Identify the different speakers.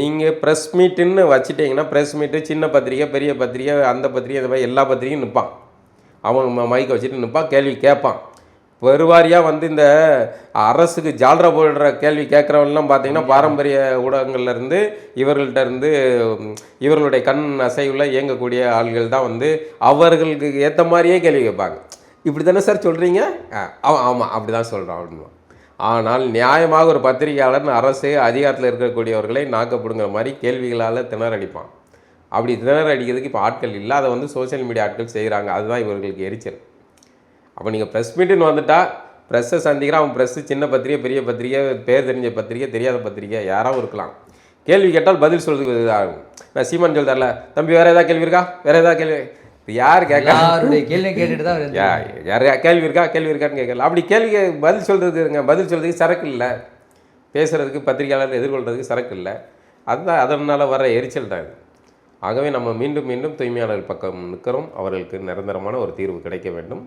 Speaker 1: நீங்கள் ப்ரெஸ் மீட்டுன்னு வச்சுட்டிங்கன்னா ப்ரெஸ் மீட்டு சின்ன பத்திரிக்கை பெரிய பத்திரிக்கை அந்த பத்திரிக்கை இந்த மாதிரி எல்லா பத்திரிக்கையும் நிற்பான் அவன் மைக்கை வச்சுட்டு நிற்பான் கேள்வி கேட்பான். பெருவாரியாக வந்து இந்த அரசுக்கு ஜால்ரா போடுற கேள்வி கேட்குறவங்கலாம் பார்த்தீங்கன்னா பாரம்பரிய ஊடகங்கள்ல இருந்து இவர்கள்ட்ட இருந்து இவர்களுடைய கண் அசைவில் இயங்கக்கூடிய ஆள்கள் தான் வந்து அவர்களுக்கு ஏற்ற மாதிரியே கேள்வி கேட்பாங்க. இப்படி தானே சார் சொல்கிறீங்க ஆமாம் ஆமாம் அப்படி தான் சொல்கிறோம் அப்படின்னு. ஆனால் நியாயமாக ஒரு பத்திரிகையாளர் அரசு அதிகாரத்தில் இருக்கக்கூடியவர்களை நாக்கப்படுங்கிற மாதிரி கேள்விகளால் திணறடிப்பான். அப்படி திணறடிக்கிறதுக்கு இப்போ ஆட்கள் இல்லை. அதை வந்து சோஷியல் மீடியா ஆட்கள் செய்கிறாங்க அதுதான் இவர்களுக்கு எரிச்சல். அப்போ நீங்கள் ப்ரெஸ் மீட்டுன்னு வந்துட்டால் ப்ரெஸ்ஸை சந்திக்கிறான் அவன் ப்ரெஸ்ஸு சின்ன பத்திரிகை பெரிய பத்திரிகை பேர் தெரிஞ்ச பத்திரிகை தெரியாத பத்திரிகை யாராவது இருக்கலாம். கேள்வி கேட்டால் பதில் சொல்கிறது இதாகும் நான் சீமான் சொல்லிட்டார்ல தம்பி வேறு ஏதாவது கேள்வி இருக்கா? வேறு ஏதாவது கேள்வி யார் கேட்க
Speaker 2: எல்லாருடைய கேள்வி கேட்டுட்டு தான் அவர்
Speaker 1: யா யாரையா கேள்வி இருக்கா? கேள்வி இருக்கான்னு கேட்கல அப்படி கேள்வி பதில் சொல்கிறதுங்க பதில் சொல்கிறதுக்கு சரக்கு இல்லை. பேசுகிறதுக்கு பத்திரிகையாளர் எதிர்கொள்கிறதுக்கு சரக்கு இல்லை. அதுதான் அதனால் வர எரிச்சல் தான் இது. ஆகவே நம்ம மீண்டும் மீண்டும் தூய்மையாளர் பக்கம் நிற்கிறோம். அவர்களுக்கு நிரந்தரமான ஒரு தீர்வு கிடைக்க வேண்டும்.